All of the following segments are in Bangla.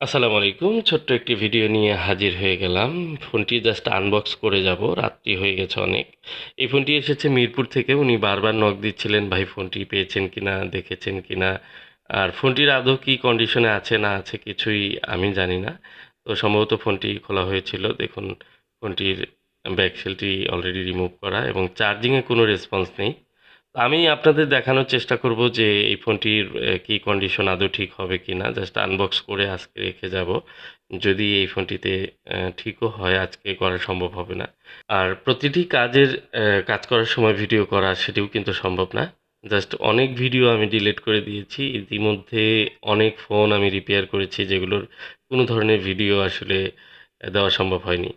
আসসালামু আলাইকুম। ছোট্ট একটি ভিডিও নিয়ে হাজির হয়ে গেলাম। ফোনটি জাস্ট আনবক্স করে যাব। রাত্রি হয়ে গেছে অনেক। এই ফোনটি এসেছে মিরপুর থেকে। উনি বারবার নক দিচ্ছিলেন, ভাই, ফোনটি পেয়েছেন কিনা? দেখেছেন কিনা? আর ফোনটির আদৌ কী কন্ডিশনে আছে, না আছে কিছুই আমি জানি না। তো সম্ভবত ফোনটি খোলা হয়েছিল। দেখুন, ফোনটির ব্যাকসেলটি অলরেডি রিমুভ করা এবং চার্জিংয়ে কোনো রেসপন্স নেই। আমি আপনাদের দেখানোর চেষ্টা করব যে এই ফোনটির কি কন্ডিশন আদৌ ঠিক হবে কি না জাস্ট আনবক্স করে আজকে রেখে যাব। যদি এই ফোনটিতে ঠিকও হয়, আজকে করা সম্ভব হবে না। আর প্রতিটি কাজের কাজ করার সময় ভিডিও করা সেটিও কিন্তু সম্ভব না। জাস্ট অনেক ভিডিও আমি ডিলিট করে দিয়েছি। ইতিমধ্যে অনেক ফোন আমি রিপেয়ার করেছি যেগুলোর কোনো ধরনের ভিডিও আসলে দেওয়া সম্ভব হয়নি।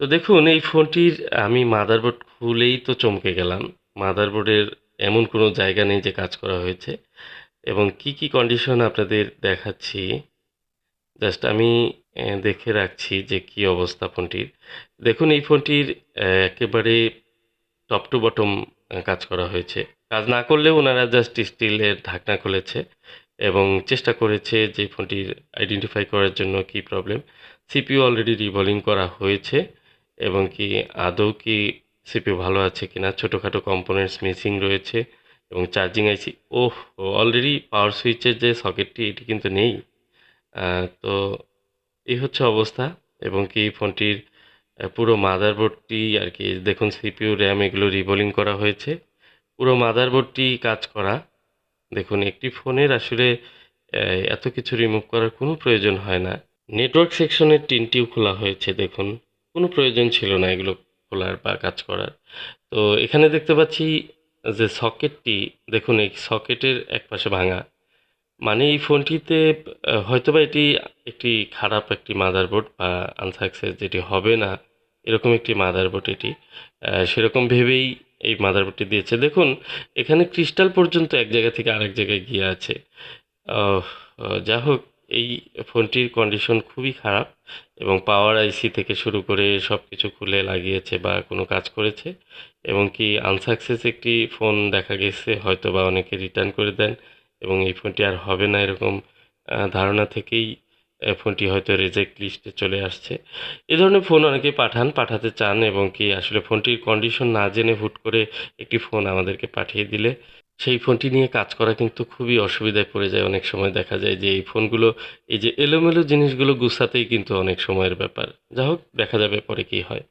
তো দেখুন, এই ফোনটির আমি মাদারবোর্ড খুলেই তো চমকে গেলাম। মাদারবোর্ডের এমন কোনো জায়গা নেই যে কাজ করা হয়েছে? এবং কি কি কন্ডিশন আপনাদের দেখাচ্ছি? জাস্ট আমি দেখে রাখছি যে কি অবস্থা ফোনটির। দেখুন, এই ফোনটির একেবারে টপ টু বটম কাজ করা হয়েছে। কাজ না করলেও ওনারা জাস্ট স্টিলের ঢাকনা খুলেছে এবং চেষ্টা করেছে যে ফোনটির আইডেন্টিফাই করার জন্য কি প্রবলেম সিপিইউ অলরেডি রিভলিং করা হয়েছে এবং কি আদৌ কি সিপিইউ ভালো আছে কিনা, ছোটোখাটো কম্পোনেন্টস মিসিং রয়েছে এবং চার্জিং আইসি ওহ অলরেডি পাওয়ার সুইচের যে সকেটটি এটি কিন্তু নেই। তো এই হচ্ছে অবস্থা এবং কি ফোনটির পুরো মাদারবোর্ডটি আর কি, দেখুন সিপিউ র্যাম এগুলো রিবোলিং করা হয়েছে। পুরো মাদারবোর্ডটি কাজ করা। দেখুন, একটি ফোনের আসলে এত কিছু রিমুভ করার কোনো প্রয়োজন হয় না। নেটওয়ার্ক সেকশনের টিনটিও খোলা হয়েছে, দেখুন। কোনো প্রয়োজন ছিল না এগুলো। খোলার বা কাজ করার। তো এখানে দেখতে পাচ্ছি যে সকেটটি, দেখুন এই সকেটের এক পাশে ভাঙা। মানে এই ফোনটিতে হয়তোবা এটি একটি খারাপ একটি মাদারবোর্ড বা আনসাকসেস যেটি হবে না, এরকম একটি মাদারবোর্ড এটি। সেরকম ভেবেই এই মাদারবোর্ডটি দিয়েছে। দেখুন, এখানে ক্রিস্টাল পর্যন্ত এক জায়গা থেকে আরেক জায়গায় গিয়ে আছে। যা হোক এই ফোনটির কন্ডিশন খুবই খারাপ এবং পাওয়ার আইসি থেকে শুরু করে সব কিছু খুলে লাগিয়েছে বা কোনো কাজ করেছে এবং কি আনসাকসেস একটি ফোন দেখা গেছে, হয়তো বা অনেকে রিটার্ন করে দেন এবং এই ফোনটি আর হবে না এরকম ধারণা থেকেই ফোনটি হয়তো রেজেক্ট লিস্টে চলে আসছে। এ ধরনের ফোন অনেকে পাঠান, পাঠাতে চান এবং কি আসলে ফোনটির কন্ডিশন না জেনে হুট করে একটি ফোন আমাদেরকে পাঠিয়ে দিলে। সেই ফোনটি নিয়ে কাজ করা কিন্তু খুবই অসুবিধায় পড়ে যায়। অনেক সময় দেখা যায় যে এই ফোনগুলো, এই যে এলোমেলো জিনিসগুলো গুছাতেই কিন্তু অনেক সময়ের ব্যাপার। যা হোক দেখা যাবে পরে কী হয়।